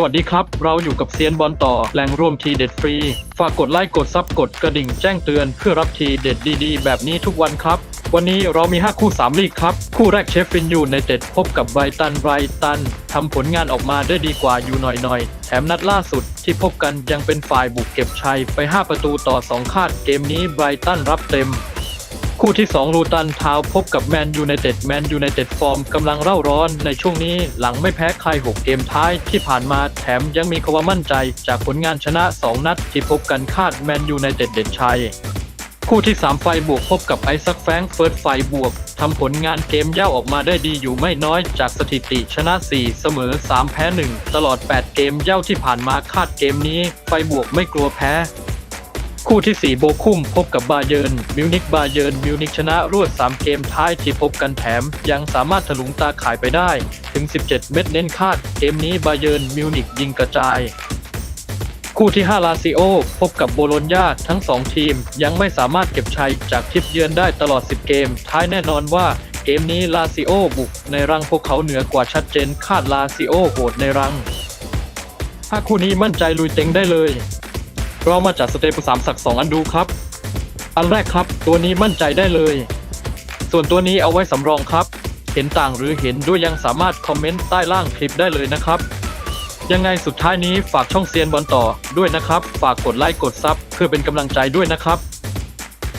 สวัสดีครับ เราอยู่กับเซียนบอลต่อแหล่งรวมทีเด็ดฟรี ฝากกดไลค์กดซับกดกระดิ่งแจ้งเตือนเพื่อรับทีเด็ดดีๆ แบบนี้ทุกวันครับ วันนี้เรามี 5 คู่ 3 ลีกครับ คู่แรกเชฟฟินยูในเต็ดพบกับไบรตันไบรตันทำผลงานออกมาได้ดีกว่าอยู่หน่อยๆ แถมนัดล่าสุดที่พบกันยังเป็นฝ่ายบุกเก็บชัยไป 5 ประตูต่อ 2 คาดเกมนี้ไบรตันรับเต็ม คู่ที่2ลูตันทาวพบกับแมนยูไนเต็ดแมนยูไนเต็ดฟอร์มกำลังเร่าร้อนในช่วงนี้หลังไม่แพ้ใคร 6 เกมท้ายที่ผ่านมาแถมยังมีความมั่นใจจากผลงานชนะ 2 นัดที่พบกันคาดแมนยูไนเต็ดเด่นชัยคู่ที่ 3 ไฟบวกพบกับไอซักแฟงเฟิร์สไฟบวกทำผลงานเกมย่าออกมาได้ดีอยู่ไม่น้อยจากสถิติชนะ 4 เสมอ 3 แพ้ 1 ตลอด 8 เกมย่าที่ผ่านมาคาดเกมนี้ ไฟบวกไม่กลัวแพ้ คู่ที่ 4 โบคุมพบกับบาเยิร์นมิวนิกบาเยิร์นมิวนิกชนะรวด 3 เกมท้ายที่พบกันแถม ยังสามารถถลุงตาขายไปได้ถึง 17 เม็ดเน้นคาด เกมนี้บาเยิร์นมิวนิกยิงกระจาย คู่ที่ 5 ลาซิโอ พบกับโบโลญญาทั้ง 2 ทีม ยังไม่สามารถเก็บชัยจากทิปเยือนได้ตลอด 10 เกม ท้ายแน่นอนว่าเกมนี้ลาซิโอบุกในรังพวกเขาเหนือกว่าชัดเจนคาดลาซิโอโหดในรังถ้าคู่นี้มั่นใจลุยเต็งได้เลย เรามาจัดสเตปสามสักสองอันดูครับ อันแรกครับ ตัวนี้มั่นใจได้เลย ส่วนตัวนี้เอาไว้สำรองครับ เห็นต่างหรือเห็นด้วยยังสามารถคอมเมนต์ใต้ล่างคลิปได้เลยนะครับ ยังไงสุดท้ายนี้ฝากช่องเซียนบอลต่อด้วยนะครับ ฝากกดไลค์กดซับเพื่อเป็นกำลังใจด้วยนะครับ